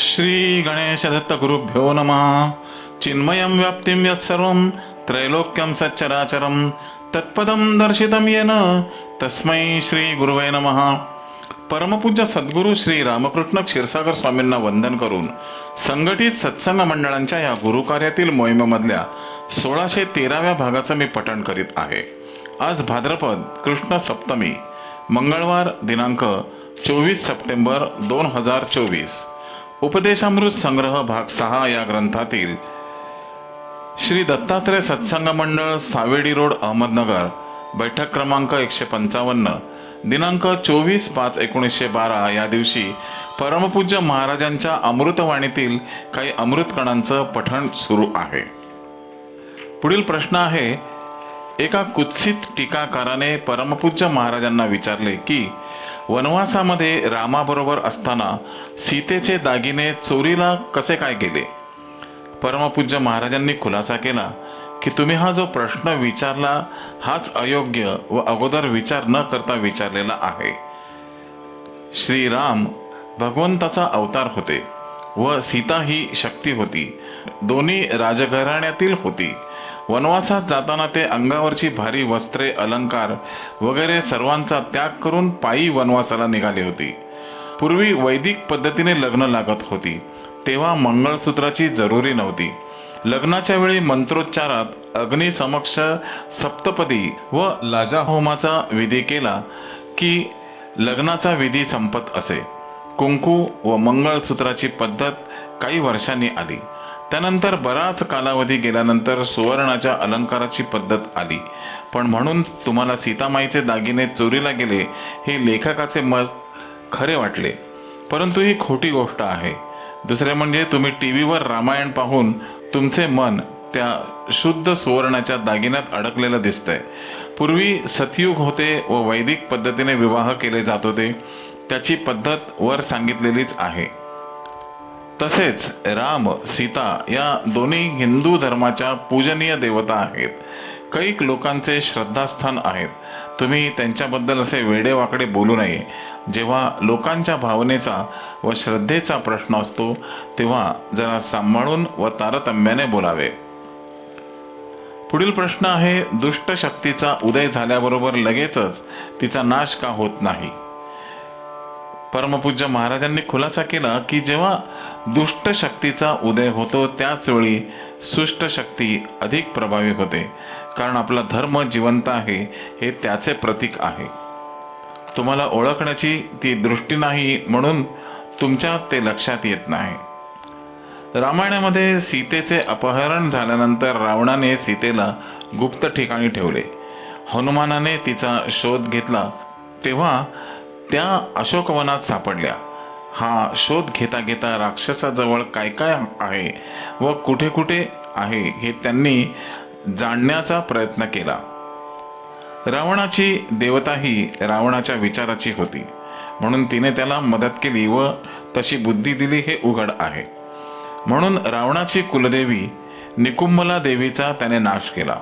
श्री गणेश दत्त गुरुभ्यो नम. चिन्मयं व्याप्तिं यत्सर्वं त्रैलोक्यं सच्चराचरं तत्पदं दर्शितं येन तस्मै श्री गुरुवे नमः. परमपूज्य सद्गुरू श्री रामकृष्ण क्षीरसागर स्वामींना वंदन करून संघटित सत्संग मंडळांच्या या गुरुकार्यातील मोहिमेमधल्या सोळाशे तेराव्या भागाचं मी पठण करीत आहे. आज भाद्रपद कृष्ण सप्तमी मंगळवार दिनांक चोवीस सप्टेंबर दोन हजार चोवीस. उपदेशामृत संग्रह भाग सहा या ग्रंथातील श्री दत्तात्रय सत्संग मंडळ सावेडी रोड अहमदनगर. बैठक क्रमांक एकशे पंचावन्न. दिनांक चोवीस पाच एकोणीसशे बारा. या दिवशी परमपूज्य महाराजांच्या अमृतवाणीतील काही अमृतकणांचं पठण सुरू आहे. पुढील प्रश्न आहे एका कुत्सित टीकाकाराने परमपूज्य महाराजांना विचारले की वनवासामध्ये रामाबरोबर असताना सीतेचे दागिने चोरीला कसे काय गेले? परमपूज्य महाराजांनी खुलासा केला की तुम्ही हा जो प्रश्न विचारला हाच अयोग्य व अगोदर विचार न करता विचारलेला आहे. श्रीराम भगवंताचा अवतार होते व सीता ही शक्ती होती. दोन्ही राजघराण्यातील होती. वनवासात जाताना ते अंगावरची भारी वस्त्रे अलंकार वगैरे सर्वांचा त्याग करून पायी वनवासाला निघाली होती. पूर्वी वैदिक पद्धतीने लग्न लागत होती. तेव्हा मंगळसूत्राची जरुरी नव्हती. लग्नाच्या वेळी मंत्रोच्चारात अग्निसमक्ष सप्तपदी व लाजाहोमाचा विधी केला की लग्नाचा विधी संपत असे. कुंकू व मंगळसूत्राची पद्धत काही वर्षांनी आली. त्यानंतर बराच कालावधी गेल्यानंतर सुवर्णाच्या अलंकाराची पद्धत आली. पण म्हणून तुम्हाला सीतामाईचे दागिने चोरीला गेले हे लेखकाचे मत खरे वाटले. परंतु ही खोटी गोष्ट आहे. दुसरे म्हणजे तुम्ही टी व्हीवर रामायण पाहून तुमचे मन त्या शुद्ध सुवर्णाच्या दागिन्यात अडकलेलं दिसतंय. पूर्वी सतयुग होते व वैदिक पद्धतीने विवाह केले जात होते. त्याची पद्धत वर सांगितलेलीच आहे. तसेच राम सीता या दोन्ही हिंदू धर्माच्या पूजनीय देवता आहेत. कैक लोकांचे श्रद्धास्थान आहेत. तुम्ही त्यांच्याबद्दल असे वेडेवाकडे बोलू नये. जेव्हा लोकांच्या भावनेचा व श्रद्धेचा प्रश्न असतो तेव्हा जरा सांभाळून व तारतम्याने बोलावे. पुढील प्रश्न आहे दुष्ट शक्तीचा उदय झाल्याबरोबर लगेचच तिचा नाश का होत नाही? परमपूज्य महाराजांनी खुलासा केला की जेव्हा दुष्ट शक्तीचा उदय होतो त्याच वेळी सुष्ट शक्ती अधिक प्रभावी होते. कारण आपला धर्म जिवंत आहे हे त्याचे प्रतीक आहे. तुम्हाला ओळखण्याची ती दृष्टी नाही म्हणून तुमच्या ते लक्षात येत नाही. रामायणामध्ये सीतेचे अपहरण झाल्यानंतर रावणाने सीतेला गुप्त ठिकाणी ठेवले. हनुमानाने तिचा शोध घेतला. तेव्हा त्या अशोकवनात सापडल्या. हा शोध घेता घेता राक्षसाजवळ काय काय आहे व कुठे कुठे आहे हे त्यांनी जाणण्याचा प्रयत्न केला. रावणाची देवता ही रावणाच्या विचाराची होती. म्हणून तिने त्याला मदत केली व तशी बुद्धी दिली हे उघड आहे. म्हणून रावणाची कुलदेवी निकुंभला देवीचा त्याने नाश केला.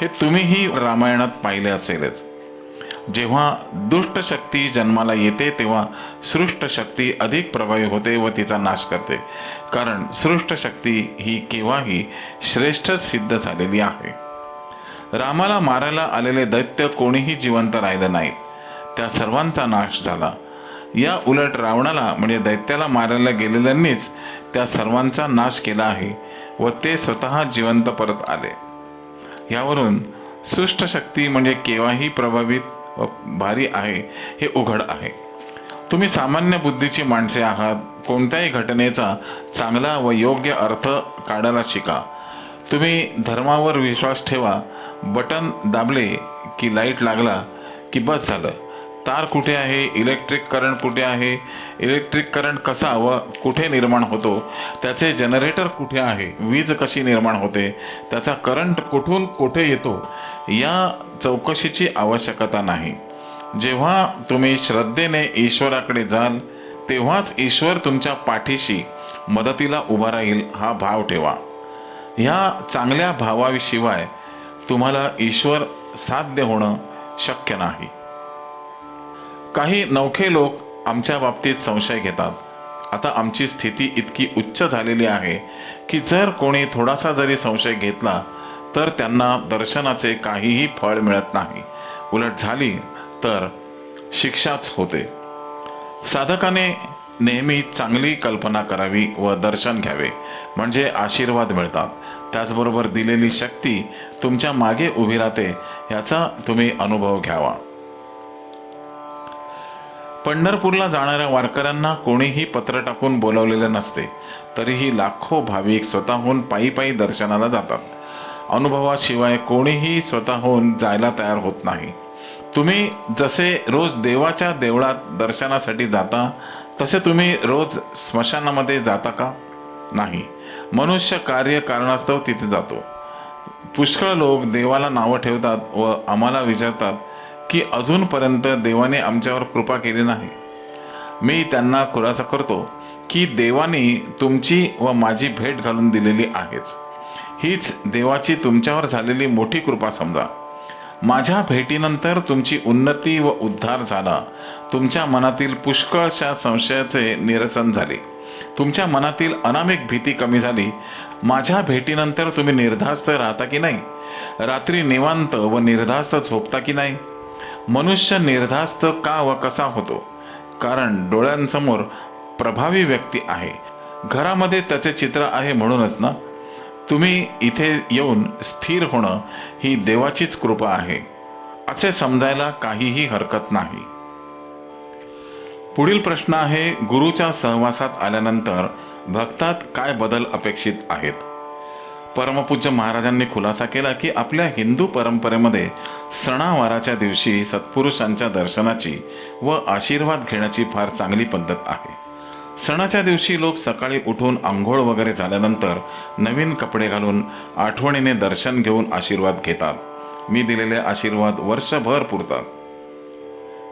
हे तुम्हीही रामायणात पाहिले असेलच. जेव्हा दुष्ट शक्ती जन्माला येते तेव्हा सृष्ट शक्ती अधिक प्रभावी होते व तिचा नाश करते. कारण सृष्ट शक्ती ही केव्हाही श्रेष्ठ सिद्ध झालेली आहे. रामाला मारायला आलेले दैत्य कोणीही जिवंत राहिलं नाहीत त्या सर्वांचा नाश झाला. या उलट रावणाला म्हणजे दैत्याला मारायला गेलेल्यांनीच त्या सर्वांचा नाश केला आहे व ते स्वतः जिवंत परत आले. यावरून सुष्ट शक्ती म्हणजे केव्हाही प्रभावित भारी आहे हे उघड आहे. तुम्ही सामान्य बुद्धीची माणसे आहात कोणत्याही घटनेचा चांगला व योग्य अर्थ काढायला शिका. तुम्ही धर्मावर विश्वास ठेवा बटन दाबले की लाइट लागला की बस झालं. तार कुठे आहे? इलेक्ट्रिक करंट कुठे आहे? इलेक्ट्रिक करंट कसा व कुठे निर्माण होतो? त्याचे जनरेटर कुठे आहे? वीज कशी निर्माण होते? त्याचा करंट कुठून कुठे येतो? या चौकशीची आवश्यकता नाही. जेव्हा तुम्ही श्रद्धेने ईश्वराकडे जाल तेव्हाच ईश्वर तुमच्या पाठीशी मदतीला उभा राहील हा भाव ठेवा. ह्या चांगल्या भावाशिवाय तुम्हाला ईश्वर साध्य होणं शक्य नाही. काही नवखे लोक आमच्या बाबतीत संशय घेतात. आता आमची स्थिती इतकी उच्च झालेली आहे की जर कोणी थोडासा जरी संशय घेतला तर त्यांना दर्शनाचे काहीही फळ मिळत नाही. उलट झाली तर शिक्षाच होते. साधकाने नेहमी चांगली कल्पना करावी व दर्शन घ्यावे म्हणजे आशीर्वाद मिळतात. त्याचबरोबर दिलेली शक्ती तुमच्या मागे उभी राहते याचा तुम्ही अनुभव घ्यावा. पंढरपूरला जाणाऱ्या वारकऱ्यांना कोणीही पत्र टाकून बोलावलेलं नसते तरीही लाखो भाविक स्वतःहून पायी पायी दर्शनाला जातात. अनुभवाशिवाय कोणीही स्वतःहून जायला तयार होत नाही. तुम्ही जसे रोज देवाच्या देवळात दर्शनासाठी जाता तसे तुम्ही रोज स्मशानामध्ये जाता का? नाही. मनुष्य कार्य कारणास्तव तिथे जातो. पुष्कळ लोक देवाला नावं ठेवतात व आम्हाला विचारतात की अजूनपर्यंत देवाने आमच्यावर कृपा केली नाही. मी त्यांना खुलासा करतो की देवाने तुमची व माझी भेट घालून दिलेली आहेच. हीच देवाची तुमच्यावर झालेली मोठी कृपा समजा. माझ्या भेटीनंतर तुमची उन्नती व उद्धार झाला. तुमच्या मनातील पुष्कळशा संशयाचे निरसन झाले. तुमच्या मनातील अनामिक भीती कमी झाली. माझ्या भेटीनंतर तुम्ही निर्धास्त राहता की नाही? रात्री निवांत व निर्धास्त झोपता की नाही? मनुष्य निर्धास्त का व कसा होतो? कारण डोळ्यांसमोर प्रभावी व्यक्ती आहे. घरामध्ये त्याचे चित्र आहे म्हणूनच ना? तुम्ही इथे येऊन स्थिर होणं ही देवाचीच कृपा आहे. असे समजायला काहीही हरकत नाही. पुढील प्रश्न आहे गुरुच्या सहवासात आल्यानंतर भक्तात काय बदल अपेक्षित आहेत? परमपूज्य महाराजांनी खुलासा केला की आपल्या हिंदू परंपरेमध्ये सणावाराच्या दिवशी सत्पुरुषांच्या दर्शनाची व आशीर्वाद घेण्याची फार चांगली पद्धत आहे. सणाच्या दिवशी लोक सकाळी उठून आंघोळ वगैरे झाल्यानंतर नवीन कपडे घालून आठवणीने दर्शन घेऊन आशीर्वाद घेतात. मी दिलेले आशीर्वाद वर्षभर पुरतात.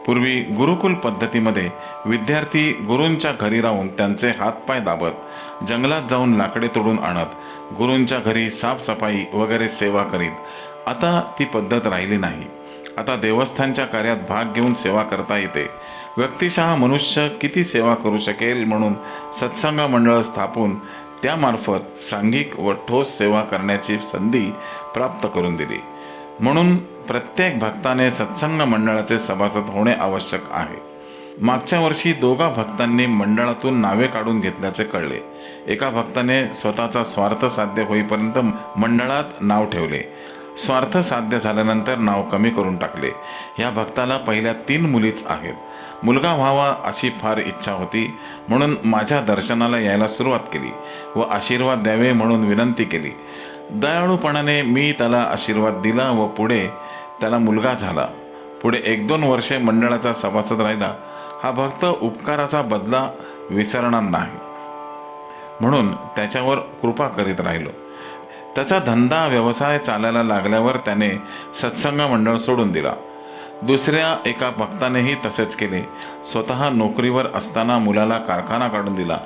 पूर्वी गुरुकुल पद्धतीमध्ये विद्यार्थी गुरूंच्या घरी राहून त्यांचे हातपाय दाबत जंगलात जाऊन लाकडे तोडून आणत गुरूंच्या घरी साफसफाई वगैरे सेवा करीत. आता ती पद्धत राहिली नाही. आता देवस्थानच्या कार्यात भाग घेऊन सेवा करता येते. व्यक्तिशः मनुष्य किती सेवा करू शकेल म्हणून सत्संग मंडळ स्थापून त्यामार्फत सांघिक व ठोस सेवा करण्याची संधी प्राप्त करून दिली. म्हणून प्रत्येक भक्ताने सत्संग मंडळाचे सभासद होणे आवश्यक आहे. मागच्या वर्षी दोघा भक्तांनी मंडळातून नावे काढून घेतल्याचे कळले. एका भक्ताने स्वतःचा स्वार्थ साध्य होईपर्यंत मंडळात नाव ठेवले. स्वार्थ साध्य झाल्यानंतर नाव कमी करून टाकले. या भक्ताला पहिल्या तीन मुलीच आहेत. मुलगा व्हावा अशी फार इच्छा होती म्हणून माझ्या दर्शनाला यायला सुरुवात केली व आशीर्वाद द्यावे म्हणून विनंती केली. दयाळूपणाने मी त्याला आशीर्वाद दिला व पुढे त्याला मुलगा झाला. पुढे एक दोन वर्षे मंडळाचा सभासद राहिला. हा भक्त उपकाराचा बदला विसरणार नाही. म्हणून त्याच्यावर कृपा करीत राहिलो. त्याचा धंदा व्यवसाय चालायला लागल्यावर त्याने सत्संग मंडळ सोडून दिला. दुसऱ्या एका भक्तानेही तसेच केले. स्वतः नोकरीवर असताना मुलाला कारखाना काढून दिला.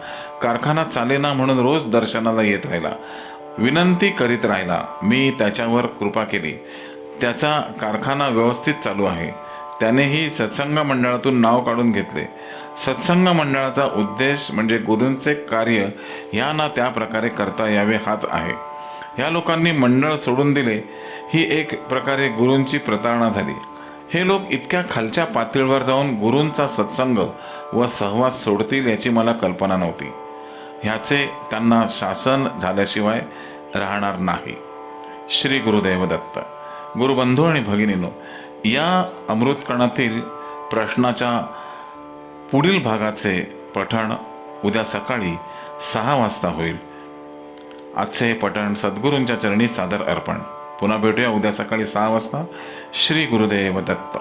कारखाना चालेना म्हणून रोज दर्शनाला येत राहिला. विनंती करीत राहिला मी त्याच्यावर कृपा केली. त्याचा कारखाना व्यवस्थित चालू आहे. त्यानेही सत्संग मंडळातून नाव काढून घेतले. सत्संग मंडळाचा उद्देश म्हणजे गुरूंचे कार्य या ना त्या प्रकारे करता यावे हाच आहे. या लोकांनी मंडळ सोडून दिले ही एक प्रकारे गुरूंची प्रतारणा झाली. हे लोक इतक्या खालच्या पातळीवर जाऊन गुरूंचा सत्संग व सहवास सोडतील याची मला कल्पना नव्हती. ह्याचे त्यांना शासन झाल्याशिवाय राहणार नाही. श्री गुरुदेव दत्त. गुरुबंधू आणि भगिनीनो या अमृतकणातील प्रश्नाच्या पुढील भागाचे पठण उद्या सकाळी सहा वाजता होईल. आजचे हे पठण सद्गुरूंच्या चरणी सादर अर्पण. पुन्हा भेटूया उद्या सकाळी सहा वाजता. श्री गुरुदेव दत्त.